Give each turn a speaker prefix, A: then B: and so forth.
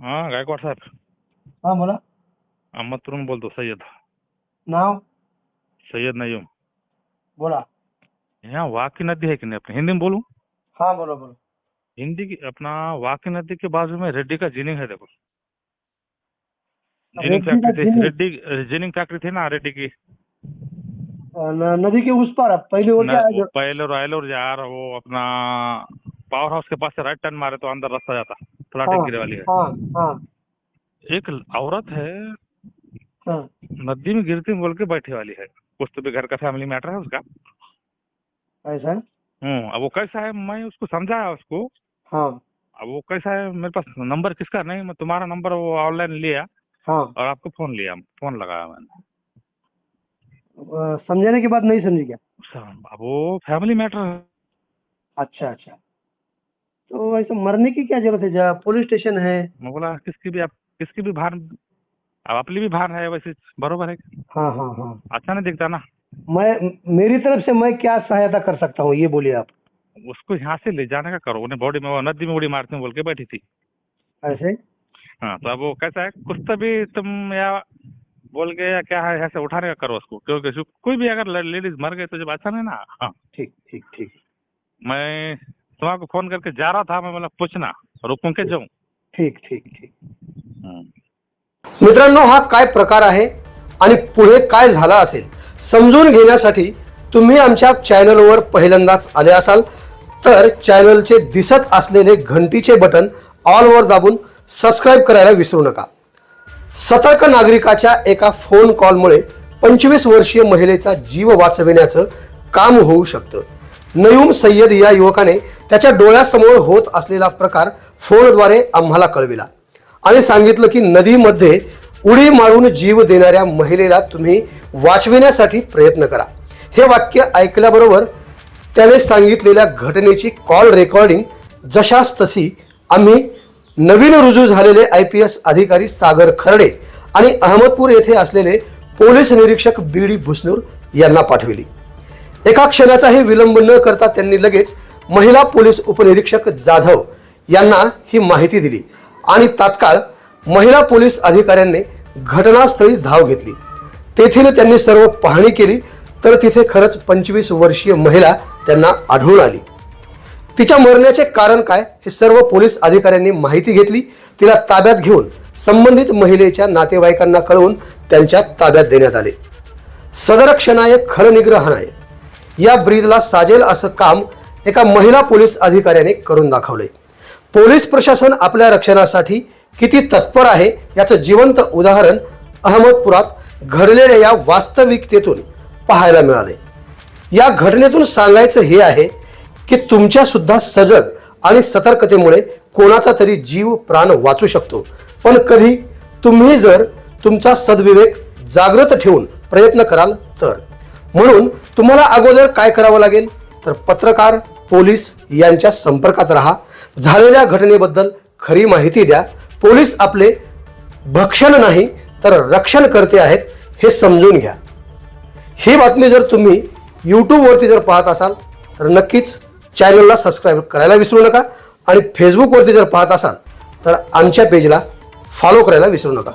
A: हा गायकवाड साहेब.
B: हा बोला.
A: अहमदपूरून बोलतो सय्यद.
B: नाव?
A: सय्यद नय्यूम.
B: बोला.
A: यहाँ वाकी नदी है कि नहीं अपने हिंदी में बोलूँ?
B: हाँ बोलो बोलो.
A: हिंदी की अपना वाकी नदी के बाजू में रेड्डी का जीनिंग है देखो. जिनिंग फैक्ट्री थी रेड्डी जिनिंग फैक्ट्री थी ना रेड्डी की?
B: न- नदी के उस पार पहले वो क्या
A: पहले रायलोर यार वो अपना पावर हाउस के पास से राइट टर्न मारे तो अंदर रास्ता जाता। प्लाटिंग
B: हाँ
A: गिरे वाली है
B: हाँ। हाँ
A: एक औरत है
B: हाँ।
A: नदी में गिरती बोल के बैठी वाली है। कुछ तो भी घर का फैमिली मैटर है उसका।
B: ऐसा
A: हम्म अब वो कैसा है मैं उसको समझाया उसको।
B: हाँ।
A: अब वो कैसा है मेरे पास नंबर किसका? नहीं मैं तुम्हारा नंबर वो ऑनलाइन लिया।
B: हाँ।
A: और आपको फ़ोन लिया फ़ोन लगाया मैंने।
B: समझाने के बाद नहीं समझी क्या?
A: अब वो फैमिली मैटर है।
B: अच्छा अच्छा। तो ऐसे मरने की क्या ज़रूरत है जहाँ पुलिस स्टेशन है?
A: मैं बोला किसकी भी आप किसकी भी भान अब अपनी भी भान है वैसे बरोबर है।
B: हाँ हाँ हाँ।
A: अच्छा नहीं दिखता ना।
B: मैं मेरी तरफ़ से मैं क्या सहायता कर सकता हूँ ये बोलिए आप।
A: उसको यहाँ से ले जाने का करो उन्हें बॉडी में वो नदी में उड़ी मारते हैं बोल के बैठी थी।
B: ऐसे?
A: हाँ तो अब वो कैसा है कुछ तो भी तुम या बोल के या क्या है ऐसे उठाने का करो उसको। क्योंकि कोई भी अगर लेडीज़ मर गई तो जब अच्छा नहीं ना। हाँ।
B: ठीक ठीक ठीक।
A: मैं तुम्हारे फोन करके जा रहा था मैं बोला पूछना रुकूं के जाऊं?
B: ठीक ठीक ठीक.
C: मित्रांनो हा काय प्रकार आहे आणि पुढे काय झाला असेल समजून घेण्यासाठी तुम्ही आमच्या चॅनलवर पहिल्यांदाच आले असाल. तर चॅनलचे दिसत असलेले घंटीचे बटन ऑलवर दाबून सबस्क्राईब करायला विसरू नका. सतर्क नागरिकाच्या एका फोन कॉलमुळे पंचवीस वर्षीय महिलेचा जीव वाचविण्याचं काम होऊ शकतं. नयूम सय्यद या युवकाने त्याच्या डोळ्यासमोर होत असलेला प्रकार फोनद्वारे आम्हाला कळविला. आणि सांगितलं की नदीमध्ये उडी मारून जीव देणाऱ्या महिलेला तुम्ही वाचविण्यासाठी प्रयत्न करा. हे वाक्य ऐकल्याबरोबर त्याने सांगितलेल्या घटनेची कॉल रेकॉर्डिंग जशास तशी आम्ही नवीन रुजू झालेले आय पी एस अधिकारी सागर खर्डे आणि अहमदपूर येथे असलेले पोलीस निरीक्षक बी डी भुसनूर यांना पाठविली. एका क्षणाचाही विलंब न करता त्यांनी लगेच महिला पोलीस उपनिरीक्षक जाधव यांना ही माहिती दिली. आणि तात्काळ महिला पोलीस अधिकाऱ्यांनी घटनास्थळी धाव घेतली. तेथील त्यांनी सर्व पाहणी केली तर तिथे खरंच पंचवीस वर्षीय महिला त्यांना आढळून आली. तिच्या मरण्याचे कारण काय हे सर्व पोलीस अधिकाऱ्यांनी माहिती घेतली. तिला ताब्यात घेऊन संबंधित महिलेच्या नातेवाईकांना कळवून त्यांच्या ताब्यात देण्यात आले. सदर क्षणाय खर निग्रहणाय या ब्रीदला साजेल असं काम एका महिला पोलीस अधिकाऱ्याने करून दाखवले पोलीस प्रशासन आपल्या रक्षणासाठी किती तत्पर आहे याचं जिवंत उदाहरण अहमदपुरात घडलेल्या या वास्तविकतेतून पाहायला मिळाले या घटनेतून सांगायचं हे आहे की तुमच्या सुद्धा सजग आणि सतर्कतेमुळे कोणाचा तरी जीव प्राण वाचू शकतो. पण कधी तुम्ही जर तुमचा सद्विवेक जागृत ठेवून प्रयत्न कराल तर. म्हणून तुम्हाला अगोदर काय करावं लागेल? तर पत्रकार पोलीस यांच्या संपर्कात राहा. झालेल्या घटनेबद्दल खरी माहिती द्या. पोलीस आपले भक्षण नाही तर रक्षण करते आहेत हे समजून घ्या. ही बातमी जर तुम्ही यूट्यूबवरती जर पाहत असाल तर नक्कीच चॅनलला सबस्क्राईब करायला विसरू नका आणि फेसबुकवरती जर पाहत असाल तर आमच्या पेजला फॉलो करायला विसरू नका.